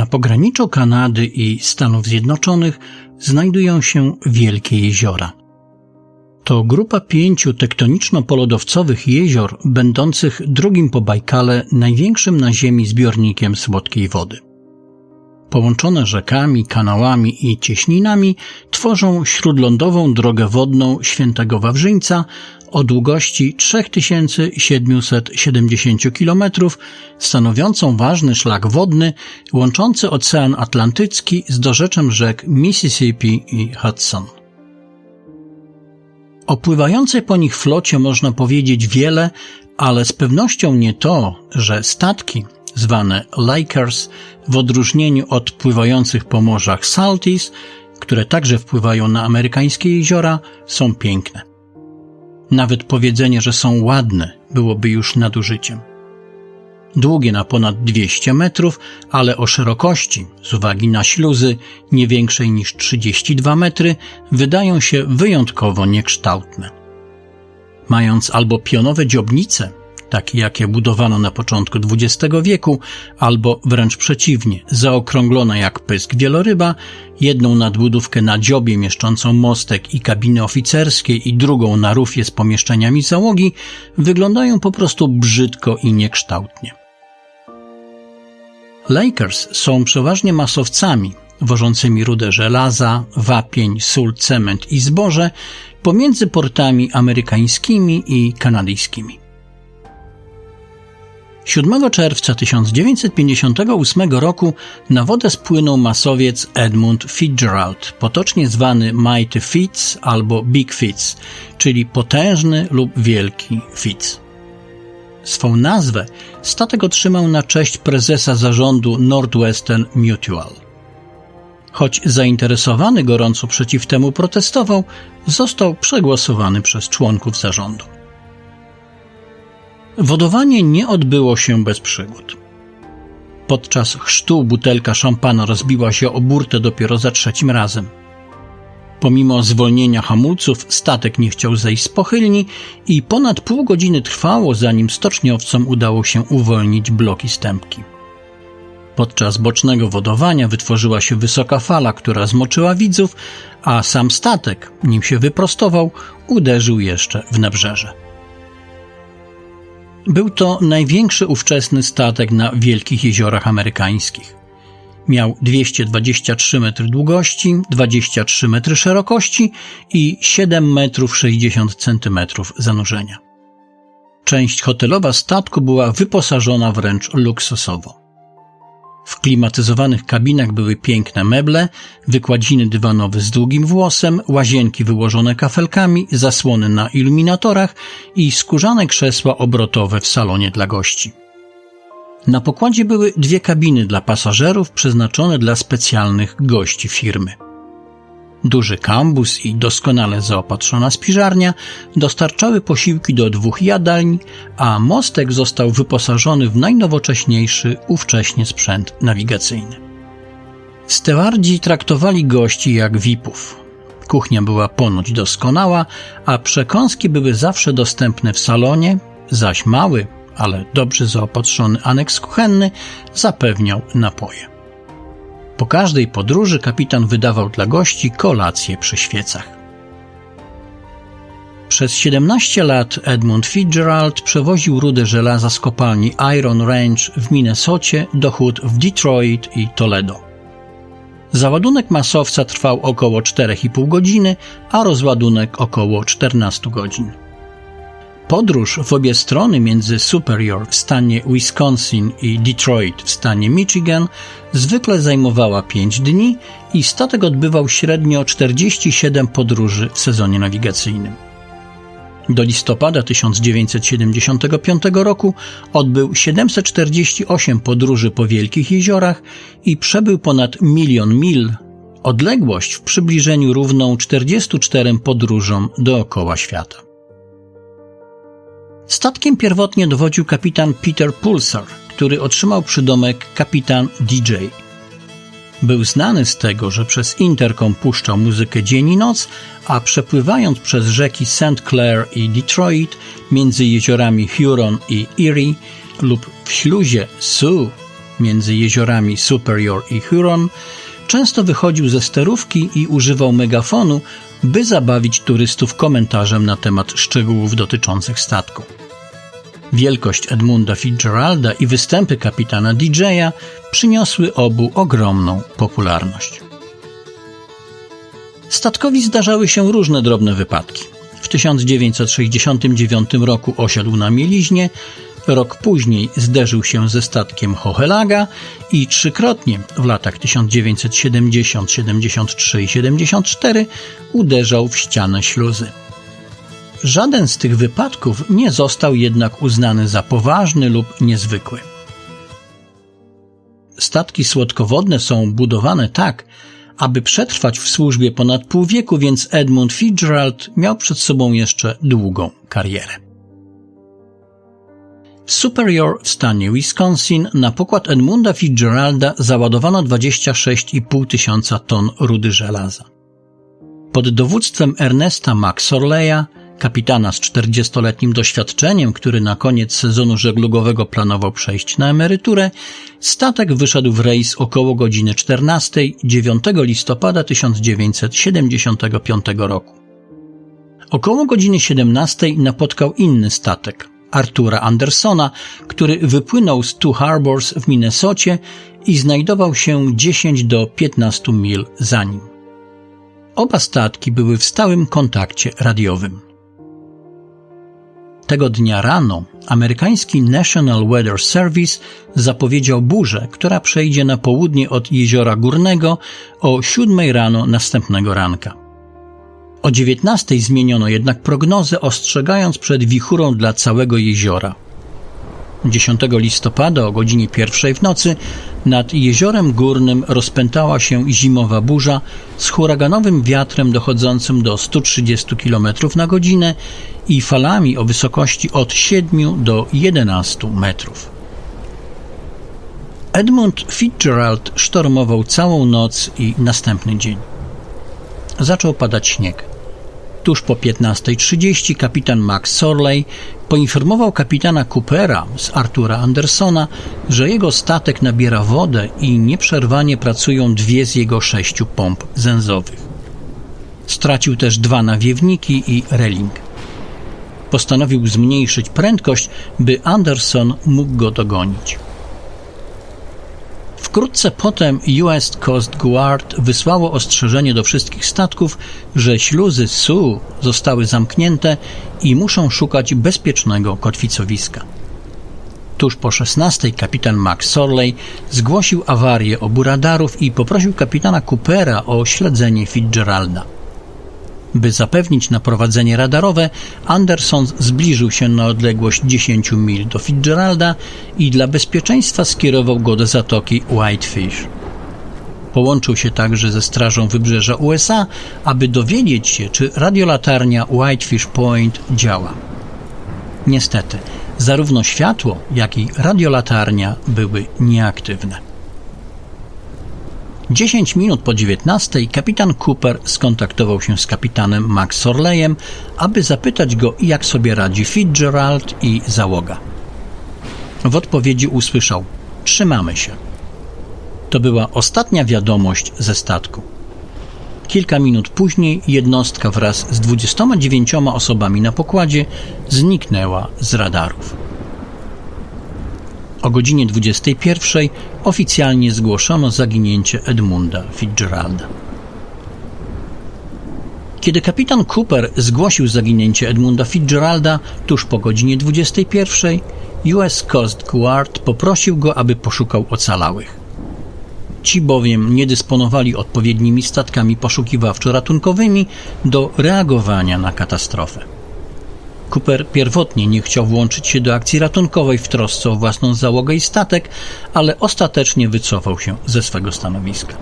Na pograniczu Kanady i Stanów Zjednoczonych znajdują się wielkie jeziora. To grupa pięciu tektoniczno-polodowcowych jezior, będących drugim po Bajkale największym na Ziemi zbiornikiem słodkiej wody. Połączone rzekami, kanałami i cieśninami tworzą śródlądową drogę wodną Świętego Wawrzyńca o długości 3770 km, stanowiącą ważny szlak wodny łączący Ocean Atlantycki z dorzeczem rzek Mississippi i Hudson. O pływającej po nich flocie można powiedzieć wiele, ale z pewnością nie to, że statki, zwane Lakers, w odróżnieniu od pływających po morzach Saltis, które także wpływają na amerykańskie jeziora, są piękne. Nawet powiedzenie, że są ładne, byłoby już nadużyciem. Długie na ponad 200 metrów, ale o szerokości, z uwagi na śluzy nie większej niż 32 metry, wydają się wyjątkowo niekształtne. Mając albo pionowe dziobnice, takie jakie budowano na początku XX wieku, albo wręcz przeciwnie, zaokrąglona jak pysk wieloryba, jedną nadbudówkę na dziobie mieszczącą mostek i kabiny oficerskie i drugą na rufie z pomieszczeniami załogi, wyglądają po prostu brzydko i niekształtnie. Lakers są przeważnie masowcami, wożącymi rudę żelaza, wapień, sól, cement i zboże pomiędzy portami amerykańskimi i kanadyjskimi. 7 czerwca 1958 roku na wodę spłynął masowiec Edmund Fitzgerald, potocznie zwany Mighty Fitz albo Big Fitz, czyli potężny lub wielki Fitz. Swą nazwę statek otrzymał na cześć prezesa zarządu Northwestern Mutual. Choć zainteresowany gorąco przeciw temu protestował, został przegłosowany przez członków zarządu. Wodowanie nie odbyło się bez przygód. Podczas chrztu butelka szampana rozbiła się o burtę dopiero za trzecim razem. Pomimo zwolnienia hamulców, statek nie chciał zejść z pochylni i ponad pół godziny trwało, zanim stoczniowcom udało się uwolnić bloki stępki. Podczas bocznego wodowania wytworzyła się wysoka fala, która zmoczyła widzów, a sam statek, nim się wyprostował, uderzył jeszcze w nabrzeże. Był to największy ówczesny statek na wielkich jeziorach amerykańskich. Miał 223 metry długości, 23 metry szerokości i 7 metrów 60 centymetrów zanurzenia. Część hotelowa statku była wyposażona wręcz luksusowo. W klimatyzowanych kabinach były piękne meble, wykładziny dywanowe z długim włosem, łazienki wyłożone kafelkami, zasłony na iluminatorach i skórzane krzesła obrotowe w salonie dla gości. Na pokładzie były dwie kabiny dla pasażerów przeznaczone dla specjalnych gości firmy. Duży kambus i doskonale zaopatrzona spiżarnia dostarczały posiłki do dwóch jadalń, a mostek został wyposażony w najnowocześniejszy ówcześnie sprzęt nawigacyjny. Stewardzi traktowali gości jak VIP-ów. Kuchnia była ponoć doskonała, a przekąski były zawsze dostępne w salonie, zaś mały, ale dobrze zaopatrzony aneks kuchenny zapewniał napoje. Po każdej podróży kapitan wydawał dla gości kolację przy świecach. Przez 17 lat Edmund Fitzgerald przewoził rudę żelaza z kopalni Iron Range w Minnesocie do hut w Detroit i Toledo. Załadunek masowca trwał około 4,5 godziny, a rozładunek około 14 godzin. Podróż w obie strony między Superior w stanie Wisconsin i Detroit w stanie Michigan zwykle zajmowała 5 dni i statek odbywał średnio 47 podróży w sezonie nawigacyjnym. Do listopada 1975 roku odbył 748 podróży po wielkich jeziorach i przebył ponad milion mil, odległość w przybliżeniu równą 44 podróżom dookoła świata. Statkiem pierwotnie dowodził kapitan Peter Pulsar, który otrzymał przydomek kapitan DJ. Był znany z tego, że przez interkom puszczał muzykę dzień i noc, a przepływając przez rzeki St. Clair i Detroit, między jeziorami Huron i Erie lub w śluzie Sioux między jeziorami Superior i Huron, często wychodził ze sterówki i używał megafonu, by zabawić turystów komentarzem na temat szczegółów dotyczących statku. Wielkość Edmunda Fitzgeralda i występy kapitana DJ-a przyniosły obu ogromną popularność. Statkowi zdarzały się różne drobne wypadki. W 1969 roku osiadł na mieliźnie, rok później zderzył się ze statkiem Hohelaga i trzykrotnie w latach 1970, 73 i 74 uderzał w ścianę śluzy. Żaden z tych wypadków nie został jednak uznany za poważny lub niezwykły. Statki słodkowodne są budowane tak, aby przetrwać w służbie ponad pół wieku, więc Edmund Fitzgerald miał przed sobą jeszcze długą karierę. W Superior w stanie Wisconsin na pokład Edmunda Fitzgeralda załadowano 26,5 tysiąca ton rudy żelaza. Pod dowództwem Ernesta McSorleya kapitana z 40-letnim doświadczeniem, który na koniec sezonu żeglugowego planował przejść na emeryturę, statek wyszedł w rejs około godziny 14 9 listopada 1975 roku. Około godziny 17 napotkał inny statek, Artura Andersona, który wypłynął z Two Harbors w Minnesocie i znajdował się 10 do 15 mil za nim. Oba statki były w stałym kontakcie radiowym. Tego dnia rano amerykański National Weather Service zapowiedział burzę, która przejdzie na południe od Jeziora Górnego o 7 rano następnego ranka. O 19 zmieniono jednak prognozę, ostrzegając przed wichurą dla całego jeziora. 10 listopada o godzinie pierwszej w nocy nad jeziorem górnym rozpętała się zimowa burza z huraganowym wiatrem dochodzącym do 130 km na godzinę i falami o wysokości od 7 do 11 metrów. Edmund Fitzgerald sztormował całą noc i następny dzień. Zaczął padać śnieg. Tuż po 15.30 kapitan Max Sorley poinformował kapitana Coopera z Artura Andersona, że jego statek nabiera wodę i nieprzerwanie pracują dwie z jego sześciu pomp zęzowych. Stracił też dwa nawiewniki i reling. Postanowił zmniejszyć prędkość, by Anderson mógł go dogonić. Wkrótce potem US Coast Guard wysłało ostrzeżenie do wszystkich statków, że śluzy Sioux zostały zamknięte i muszą szukać bezpiecznego kotwicowiska. Tuż po 16 kapitan Max Sorley zgłosił awarię obu radarów i poprosił kapitana Coopera o śledzenie Fitzgeralda. By zapewnić naprowadzenie radarowe, Anderson zbliżył się na odległość 10 mil do Fitzgeralda i dla bezpieczeństwa skierował go do zatoki Whitefish. Połączył się także ze Strażą Wybrzeża USA, aby dowiedzieć się, czy radiolatarnia Whitefish Point działa. Niestety, zarówno światło, jak i radiolatarnia były nieaktywne. 10 minut po 19 kapitan Cooper skontaktował się z kapitanem Max aby zapytać go, jak sobie radzi Fitzgerald i załoga. W odpowiedzi usłyszał: Trzymamy się. To była ostatnia wiadomość ze statku. Kilka minut później jednostka wraz z 29 osobami na pokładzie zniknęła z radarów. O godzinie 21 oficjalnie zgłoszono zaginięcie Edmunda Fitzgeralda. Kiedy kapitan Cooper zgłosił zaginięcie Edmunda Fitzgeralda tuż po godzinie 21, US Coast Guard poprosił go, aby poszukał ocalałych. Ci bowiem nie dysponowali odpowiednimi statkami poszukiwawczo-ratunkowymi do reagowania na katastrofę. Cooper pierwotnie nie chciał włączyć się do akcji ratunkowej w trosce o własną załogę i statek, ale ostatecznie wycofał się ze swego stanowiska.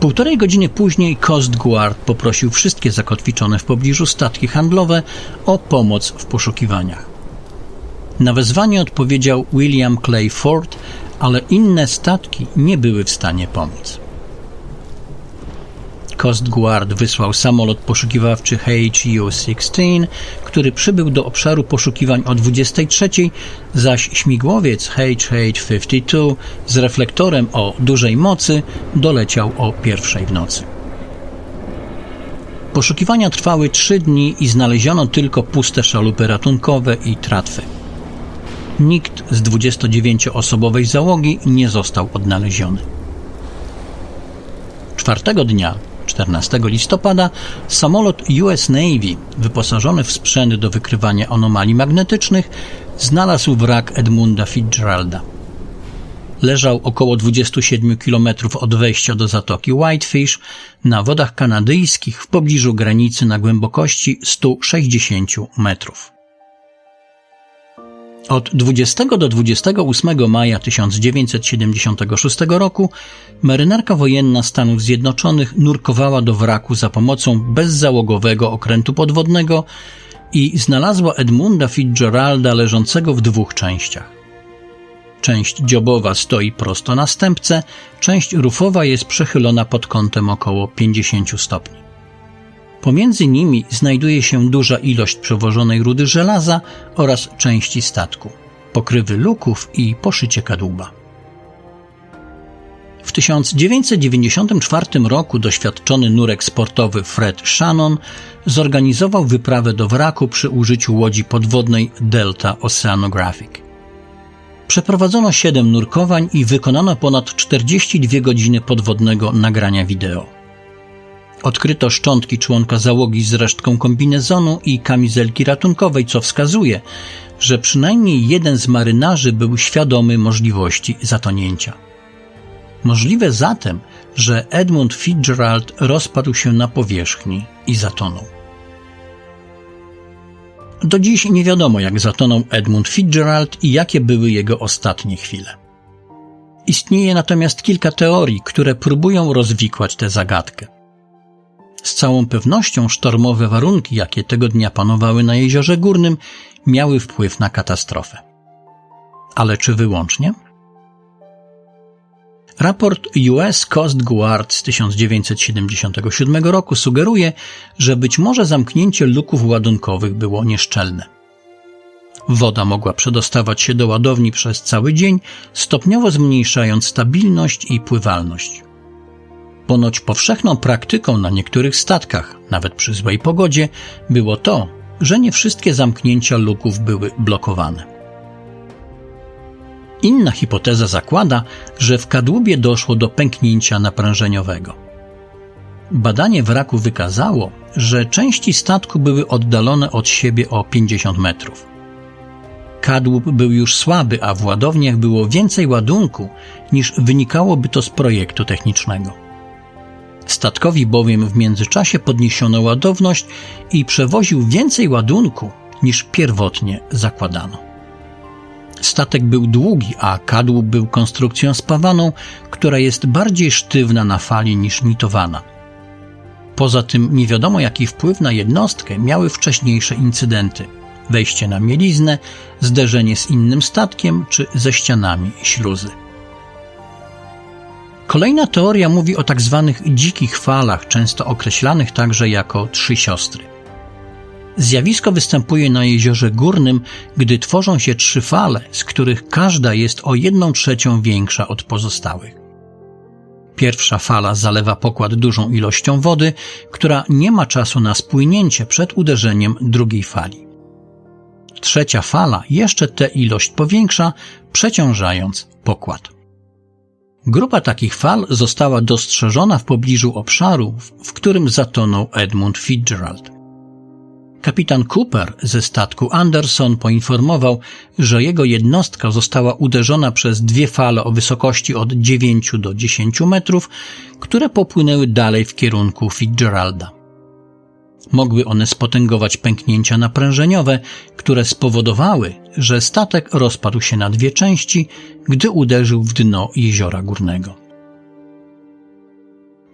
Półtorej godziny później Coast Guard poprosił wszystkie zakotwiczone w pobliżu statki handlowe o pomoc w poszukiwaniach. Na wezwanie odpowiedział William Clay Ford, ale inne statki nie były w stanie pomóc. Coast Guard wysłał samolot poszukiwawczy HU-16, który przybył do obszaru poszukiwań o 23, zaś śmigłowiec HH-52 z reflektorem o dużej mocy doleciał o pierwszej w nocy. Poszukiwania trwały trzy dni i znaleziono tylko puste szalupy ratunkowe i tratwy. Nikt z 29-osobowej załogi nie został odnaleziony. Czwartego dnia, 14 listopada, samolot US Navy, wyposażony w sprzęt do wykrywania anomalii magnetycznych, znalazł wrak Edmunda Fitzgeralda. Leżał około 27 km od wejścia do zatoki Whitefish na wodach kanadyjskich w pobliżu granicy na głębokości 160 metrów. Od 20 do 28 maja 1976 roku marynarka wojenna Stanów Zjednoczonych nurkowała do wraku za pomocą bezzałogowego okrętu podwodnego i znalazła Edmunda Fitzgeralda leżącego w dwóch częściach. Część dziobowa stoi prosto na stępce, część rufowa jest przechylona pod kątem około 50 stopni. Pomiędzy nimi znajduje się duża ilość przewożonej rudy żelaza oraz części statku, pokrywy luków i poszycie kadłuba. W 1994 roku doświadczony nurek sportowy Fred Shannon zorganizował wyprawę do wraku przy użyciu łodzi podwodnej Delta Oceanographic. Przeprowadzono 7 nurkowań i wykonano ponad 42 godziny podwodnego nagrania wideo. Odkryto szczątki członka załogi z resztką kombinezonu i kamizelki ratunkowej, co wskazuje, że przynajmniej jeden z marynarzy był świadomy możliwości zatonięcia. Możliwe zatem, że Edmund Fitzgerald rozpadł się na powierzchni i zatonął. Do dziś nie wiadomo, jak zatonął Edmund Fitzgerald i jakie były jego ostatnie chwile. Istnieje natomiast kilka teorii, które próbują rozwikłać tę zagadkę. Z całą pewnością sztormowe warunki, jakie tego dnia panowały na jeziorze górnym, miały wpływ na katastrofę. Ale czy wyłącznie? Raport US Coast Guard z 1977 roku sugeruje, że być może zamknięcie luków ładunkowych było nieszczelne. Woda mogła przedostawać się do ładowni przez cały dzień, stopniowo zmniejszając stabilność i pływalność. Ponoć powszechną praktyką na niektórych statkach, nawet przy złej pogodzie, było to, że nie wszystkie zamknięcia luków były blokowane. Inna hipoteza zakłada, że w kadłubie doszło do pęknięcia naprężeniowego. Badanie wraku wykazało, że części statku były oddalone od siebie o 50 metrów. Kadłub był już słaby, a w ładowniach było więcej ładunku niż wynikałoby to z projektu technicznego. Statkowi bowiem w międzyczasie podniesiono ładowność i przewoził więcej ładunku niż pierwotnie zakładano. Statek był długi, a kadłub był konstrukcją spawaną, która jest bardziej sztywna na fali niż nitowana. Poza tym nie wiadomo jaki wpływ na jednostkę miały wcześniejsze incydenty wejście na mieliznę, zderzenie z innym statkiem czy ze ścianami śluzy. Kolejna teoria mówi o tak zwanych dzikich falach, często określanych także jako trzy siostry. Zjawisko występuje na jeziorze górnym, gdy tworzą się trzy fale, z których każda jest o jedną trzecią większa od pozostałych. Pierwsza fala zalewa pokład dużą ilością wody, która nie ma czasu na spłynięcie przed uderzeniem drugiej fali. Trzecia fala jeszcze tę ilość powiększa, przeciążając pokład. Grupa takich fal została dostrzeżona w pobliżu obszaru, w którym zatonął Edmund Fitzgerald. Kapitan Cooper ze statku Anderson poinformował, że jego jednostka została uderzona przez dwie fale o wysokości od 9 do 10 metrów, które popłynęły dalej w kierunku Fitzgeralda. Mogły one spotęgować pęknięcia naprężeniowe, które spowodowały, że statek rozpadł się na dwie części, gdy uderzył w dno jeziora górnego.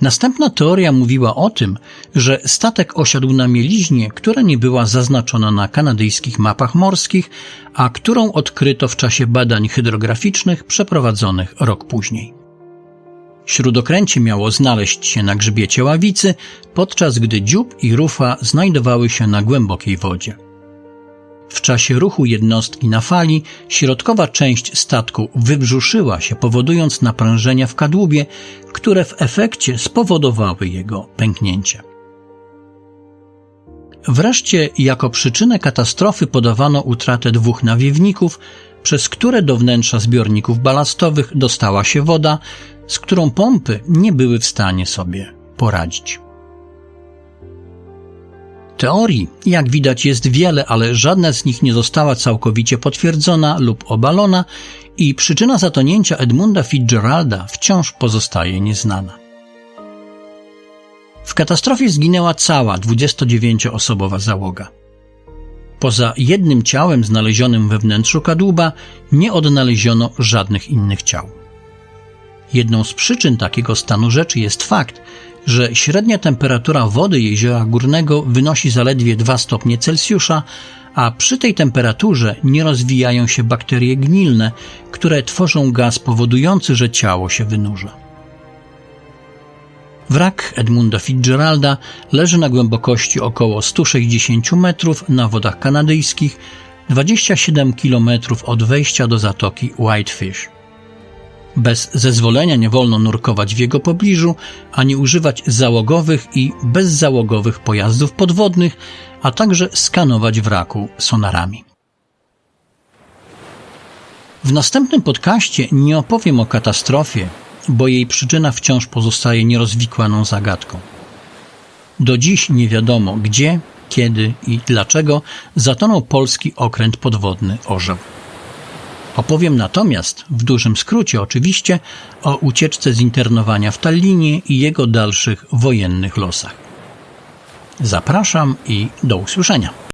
Następna teoria mówiła o tym, że statek osiadł na mieliźnie, która nie była zaznaczona na kanadyjskich mapach morskich, a którą odkryto w czasie badań hydrograficznych przeprowadzonych rok później. Śródokręcie miało znaleźć się na grzbiecie ławicy, podczas gdy dziób i rufa znajdowały się na głębokiej wodzie. W czasie ruchu jednostki na fali środkowa część statku wybrzuszyła się, powodując naprężenia w kadłubie, które w efekcie spowodowały jego pęknięcie. Wreszcie jako przyczynę katastrofy podawano utratę dwóch nawiewników, przez które do wnętrza zbiorników balastowych dostała się woda, z którą pompy nie były w stanie sobie poradzić. Teorii, jak widać, jest wiele, ale żadna z nich nie została całkowicie potwierdzona lub obalona i przyczyna zatonięcia Edmunda Fitzgeralda wciąż pozostaje nieznana. W katastrofie zginęła cała 29-osobowa załoga. Poza jednym ciałem znalezionym we wnętrzu kadłuba nie odnaleziono żadnych innych ciał. Jedną z przyczyn takiego stanu rzeczy jest fakt, że średnia temperatura wody jeziora górnego wynosi zaledwie 2 stopnie Celsjusza, a przy tej temperaturze nie rozwijają się bakterie gnilne, które tworzą gaz powodujący, że ciało się wynurza. Wrak Edmunda Fitzgeralda leży na głębokości około 160 metrów na wodach kanadyjskich, 27 km od wejścia do zatoki Whitefish. Bez zezwolenia nie wolno nurkować w jego pobliżu, ani używać załogowych i bezzałogowych pojazdów podwodnych, a także skanować wraku sonarami. W następnym podcaście nie opowiem o katastrofie, bo jej przyczyna wciąż pozostaje nierozwikłaną zagadką. Do dziś nie wiadomo gdzie, kiedy i dlaczego zatonął polski okręt podwodny Orzeł. Opowiem natomiast, w dużym skrócie oczywiście, o ucieczce z internowania w Tallinie i jego dalszych wojennych losach. Zapraszam i do usłyszenia.